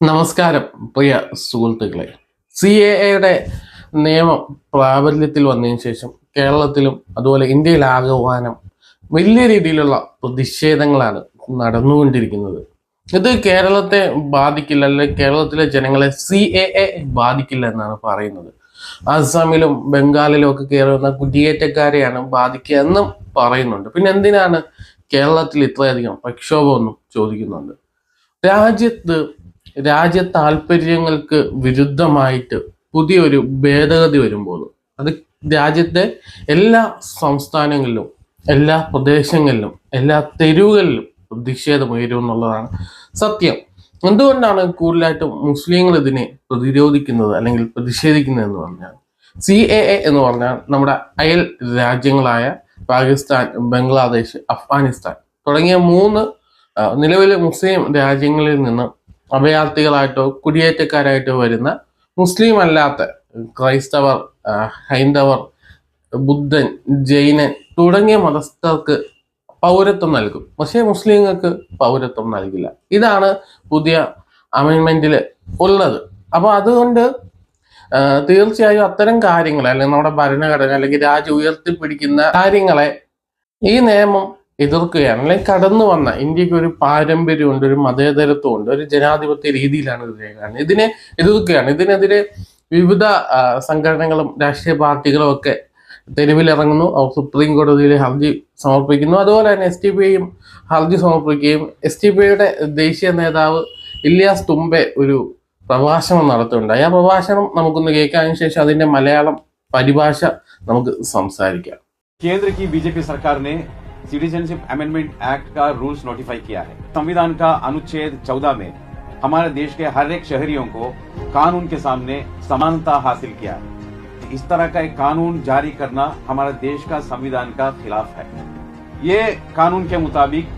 നമസ്കാരം പ്രിയ സുഹൃത്തുക്കളെ. C A എയുടെ നിയമം പ്രാബല്യത്തിൽ വന്നതിന് ശേഷം കേരളത്തിലും അതുപോലെ ഇന്ത്യയിലാകമാനം വലിയ രീതിയിലുള്ള പ്രതിഷേധങ്ങളാണ് നടന്നുകൊണ്ടിരിക്കുന്നത്. ഇത് കേരളത്തെ ബാധിക്കില്ല അല്ലെങ്കിൽ കേരളത്തിലെ ജനങ്ങളെ സി എ എ ബാധിക്കില്ല എന്നാണ് പറയുന്നത്. ആസാമിലും ബംഗാളിലും ഒക്കെ കയറുന്ന കുടിയേറ്റക്കാരെയാണ് ബാധിക്കുക എന്നും പറയുന്നുണ്ട്. പിന്നെ എന്തിനാണ് കേരളത്തിൽ ഇത്രയധികം പ്രക്ഷോഭമൊന്നും ചോദിക്കുന്നുണ്ട്. രാജ്യത്ത് രാജ്യ താല്പര്യങ്ങൾക്ക് വിരുദ്ധമായിട്ട് പുതിയൊരു ഭേദഗതി വരുമ്പോൾ അത് രാജ്യത്തെ എല്ലാ സംസ്ഥാനങ്ങളിലും എല്ലാ പ്രദേശങ്ങളിലും എല്ലാ തെരുവുകളിലും പ്രതിഷേധം ഉയരും എന്നുള്ളതാണ് സത്യം. എന്തുകൊണ്ടാണ് കൂടുതലായിട്ടും മുസ്ലിങ്ങൾ ഇതിനെ പ്രതിരോധിക്കുന്നത് അല്ലെങ്കിൽ പ്രതിഷേധിക്കുന്നത് എന്ന് പറഞ്ഞാൽ? സി എ എ എന്ന് പറഞ്ഞാൽ നമ്മുടെ അയൽ രാജ്യങ്ങളായ പാകിസ്ഥാൻ ബംഗ്ലാദേശ് അഫ്ഗാനിസ്ഥാൻ തുടങ്ങിയ മൂന്ന് നിലവിലെ മുസ്ലിം രാജ്യങ്ങളിൽ നിന്ന് അഭയാർത്ഥികളായിട്ടോ കുടിയേറ്റക്കാരായിട്ടോ വരുന്ന മുസ്ലിം അല്ലാത്ത ക്രൈസ്തവർ ഹൈന്ദവർ ബുദ്ധൻ ജൈനൻ തുടങ്ങിയ മതസ്ഥർക്ക് പൗരത്വം നൽകും. പക്ഷേ മുസ്ലിങ്ങൾക്ക് പൗരത്വം നൽകില്ല. ഇതാണ് പുതിയ അമെൻമെന്റിൽ ഉള്ളത്. അപ്പോൾ അതുകൊണ്ട് തീർച്ചയായും അത്തരം കാര്യങ്ങൾ അല്ലെങ്കിൽ നമ്മുടെ ഭരണഘടന അല്ലെങ്കിൽ രാജ്യം ഉയർത്തിപ്പിടിക്കുന്ന കാര്യങ്ങളെ ഈ നിയമം എതിർക്കുകയാണ്. അല്ലെങ്കിൽ കടന്നു വന്ന ഇന്ത്യയ്ക്ക് ഒരു പാരമ്പര്യമുണ്ട് ഒരു മതേതരത്വമുണ്ട് ഒരു ജനാധിപത്യ രീതിയിലാണ് ഇത് കാണുന്നത് ഇതിനെ എതിർക്കുകയാണ്. ഇതിനെതിരെ വിവിധ സംഘടനകളും രാഷ്ട്രീയ പാർട്ടികളും ഒക്കെ തെരുവിലിറങ്ങുന്നു. അവർ സുപ്രീം കോടതിയിൽ ഹർജി സമർപ്പിക്കുന്നു. അതുപോലെ തന്നെ എസ് ടി പിയും ഹർജി സമർപ്പിക്കുകയും എസ് ടി പിയുടെ ദേശീയ നേതാവ് ഇല്ലിയാസ് തുമ്പെ ഒരു പ്രഭാഷണം നടത്തുന്നുണ്ട്. ആ പ്രഭാഷണം നമുക്കൊന്ന് കേൾക്കാൻ ശേഷം അതിന്റെ മലയാളം പരിഭാഷ നമുക്ക് സംസാരിക്കാം. കേന്ദ്ര ബി ജെ പി സർക്കാരിനെ सिटीजनशिप अमेंडमेंट एक्ट का रूल्स नोटिफाई किया है। संविधान का अनुच्छेद 14 में हमारे देश के हर एक शहरियों को कानून के सामने समानता हासिल किया है। इस तरह का एक कानून जारी करना हमारे देश का संविधान का खिलाफ है। ये कानून के मुताबिक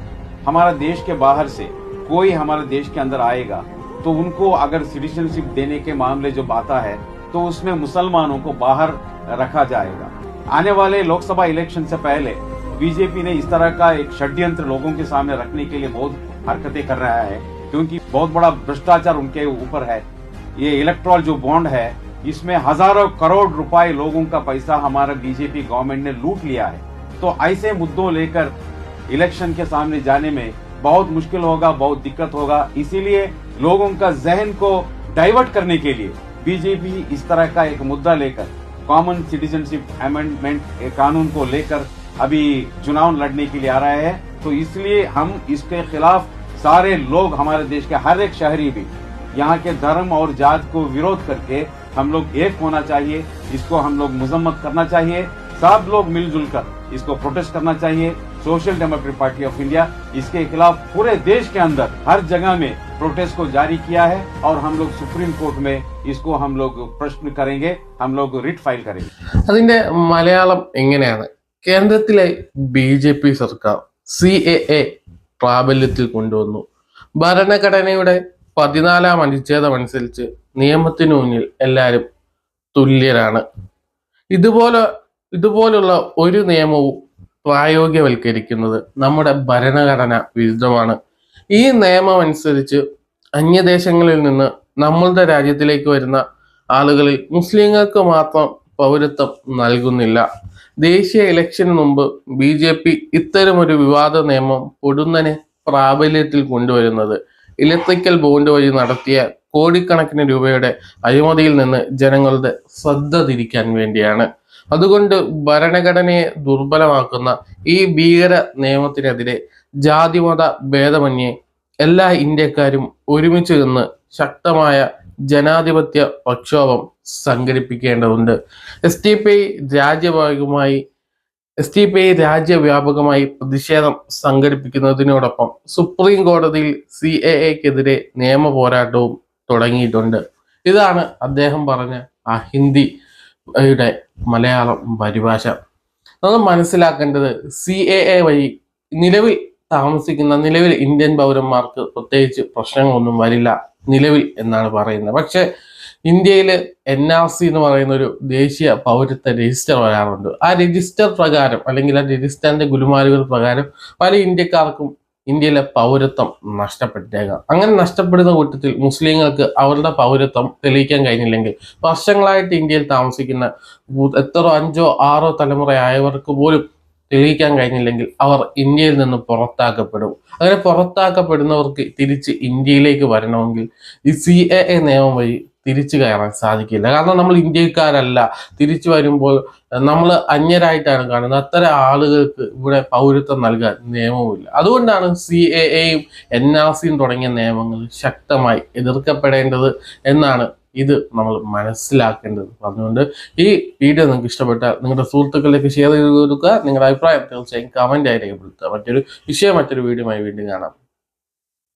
हमारा देश के बाहर से कोई हमारे देश के अंदर आएगा तो उनको अगर सिटीजनशिप देने के मामले जो आता है तो उसमें मुसलमानों को बाहर रखा जाएगा। आने वाले लोकसभा इलेक्शन से पहले बीजेपी ने इस तरह का एक षड्यंत्र लोगों के सामने रखने के लिए बहुत हरकतें कर रहा है, क्योंकि बहुत बड़ा भ्रष्टाचार उनके ऊपर है। ये इलेक्ट्रॉल जो बॉन्ड है, इसमें हज़ारों करोड़ रुपए लोगों का पैसा हमारा बीजेपी गवर्नमेंट ने लूट लिया है। तो ऐसे मुद्दों लेकर इलेक्शन के सामने जाने में बहुत मुश्किल होगा, बहुत दिक्कत होगा। इसीलिए लोगों का जहन को डाइवर्ट करने के लिए बीजेपी इस तरह का एक मुद्दा लेकर कॉमन सिटीजनशिप अमेंडमेंट कानून को लेकर अभी चुनाव लड़ने के लिए आ रहा है तो इसलिए हम इसके खिलाफ सारे लोग हमारे देश के हर एक शहरी भी यहाँ के धर्म और जात को विरोध करके हम लोग एक होना चाहिए इसको हम लोग मजम्मत करना चाहिए सब लोग मिलजुल कर इसको प्रोटेस्ट करना चाहिए social democratic party of India इसके खिलाफ पूरे देश के अंदर हर जगह में प्रोटेस्ट को जारी किया है और हम लोग सुप्रीम कोर्ट में इसको हम लोग प्रश्न करेंगे हम लोग रिट फाइल करेंगे അതിന്റെ മലയാളം എങ്ങനെയാണ് കേന്ദ്രത്തിലെ ബി ജെ പി സർക്കാർ സി എ എ പ്രാബല്യത്തിൽ കൊണ്ടുവന്നു. ഭരണഘടനയുടെ പതിനാലാം അനുച്ഛേദം അനുസരിച്ച് നിയമത്തിനു മുന്നിൽ എല്ലാവരും തുല്യരാണ്. ഇതുപോലെ ഇതുപോലുള്ള ഒരു നിയമവും പ്രായോഗികവൽക്കരിക്കുന്നത് നമ്മുടെ ഭരണഘടന വിരുദ്ധമാണ്. ഈ നിയമം അനുസരിച്ച് അന്യദേശങ്ങളിൽ നിന്ന് നമ്മളുടെ രാജ്യത്തിലേക്ക് വരുന്ന ആളുകളിൽ മുസ്ലിങ്ങൾക്ക് മാത്രം പൗരത്വം നൽകുന്നില്ല. ദേശീയ ഇലക്ഷന് മുമ്പ് ബി ജെ പി ഇത്തരമൊരു വിവാദ നിയമം പൊടുന്നനെ പ്രാബല്യത്തിൽ കൊണ്ടുവരുന്നത്. ഇലക്ട്രിക്കൽ ബോണ്ട് വഴി നടത്തിയ കോടിക്കണക്കിന് രൂപയുടെ അഴിമതിയിൽ നിന്ന് ജനങ്ങളുടെ ശ്രദ്ധ തിരിക്കാൻ വേണ്ടിയാണ്. അതുകൊണ്ട് ഭരണഘടനയെ ദുർബലമാക്കുന്ന ഈ ഭീകര നിയമത്തിനെതിരെ ജാതിമത ഭേദമന്യേ എല്ലാ ഇന്ത്യക്കാരും ഒരുമിച്ച് നിന്ന് ശക്തമായ ജനാധിപത്യ പ്രക്ഷോഭം സംഘടിപ്പിക്കേണ്ടതുണ്ട്. എസ് ടി പി ഐ രാജ്യവ്യാപകമായി എസ് ടി പി ഐ രാജ്യവ്യാപകമായി പ്രതിഷേധം സംഘടിപ്പിക്കുന്നതിനോടൊപ്പം സുപ്രീം കോടതിയിൽ സി എ എക്കെതിരെ നിയമ പോരാട്ടവും തുടങ്ങിയിട്ടുണ്ട്. ഇതാണ് അദ്ദേഹം പറഞ്ഞ ആ ഹിന്ദിയുടെ മലയാളം പരിഭാഷ. നമ്മൾ മനസ്സിലാക്കേണ്ടത് സി എ എ വഴി നിലവിൽ താമസിക്കുന്ന നിലവിൽ ഇന്ത്യൻ പൗരന്മാർക്ക് പ്രത്യേകിച്ച് പ്രശ്നങ്ങളൊന്നും വരില്ല നിലവിൽ എന്നാണ് പറയുന്നത്. പക്ഷെ ഇന്ത്യയിൽ എൻ ആർ സി എന്ന് പറയുന്ന ഒരു ദേശീയ പൗരത്വ രജിസ്റ്റർ വരാറുണ്ട്. ആ രജിസ്റ്റർ പ്രകാരം അല്ലെങ്കിൽ ആ രജിസ്റ്ററിന്റെ ഗുരുമാലുകൾ പ്രകാരം പല ഇന്ത്യക്കാർക്കും ഇന്ത്യയിലെ പൗരത്വം നഷ്ടപ്പെട്ടേക്കാം. അങ്ങനെ നഷ്ടപ്പെടുന്ന കൂട്ടത്തിൽ മുസ്ലിങ്ങൾക്ക് അവരുടെ പൗരത്വം തെളിയിക്കാൻ കഴിഞ്ഞില്ലെങ്കിൽ വർഷങ്ങളായിട്ട് ഇന്ത്യയിൽ താമസിക്കുന്ന എത്രയോ അഞ്ചോ ആറോ തലമുറയായവർക്ക് പോലും തെളിയിക്കാൻ കഴിഞ്ഞില്ലെങ്കിൽ അവർ ഇന്ത്യയിൽ നിന്ന് പുറത്താക്കപ്പെടും. അങ്ങനെ പുറത്താക്കപ്പെടുന്നവർക്ക് തിരിച്ച് ഇന്ത്യയിലേക്ക് വരണമെങ്കിൽ ഈ സി എ എ നിയമം വഴി തിരിച്ചു കയറാൻ സാധിക്കില്ല. കാരണം നമ്മൾ ഇന്ത്യക്കാരല്ല. തിരിച്ചു വരുമ്പോൾ നമ്മൾ അന്യരായിട്ടാണ് കാണുന്നത്. അത്തരം ആളുകൾക്ക് ഇവിടെ പൗരത്വം നൽകാൻ നിയമവുമില്ല. അതുകൊണ്ടാണ് സി എ എയും എൻ ആർ സിയും തുടങ്ങിയ നിയമങ്ങൾ ശക്തമായി എതിർക്കപ്പെടേണ്ടത് എന്നാണ് ഇത് നമ്മൾ മനസ്സിലാക്കേണ്ടത്. അതുകൊണ്ട് ഈ വീഡിയോ നിങ്ങൾക്ക് ഇഷ്ടപ്പെട്ട നിങ്ങളുടെ സുഹൃത്തുക്കളിലേക്ക് ഷെയർ ചെയ്ത് കൊടുക്കുക. നിങ്ങളുടെ അഭിപ്രായം തീർച്ചയായും കമന്റ് ആയി രേഖപ്പെടുത്തുക. മറ്റൊരു വിഷയം മറ്റൊരു വീഡിയോയുമായി വീണ്ടും കാണാം.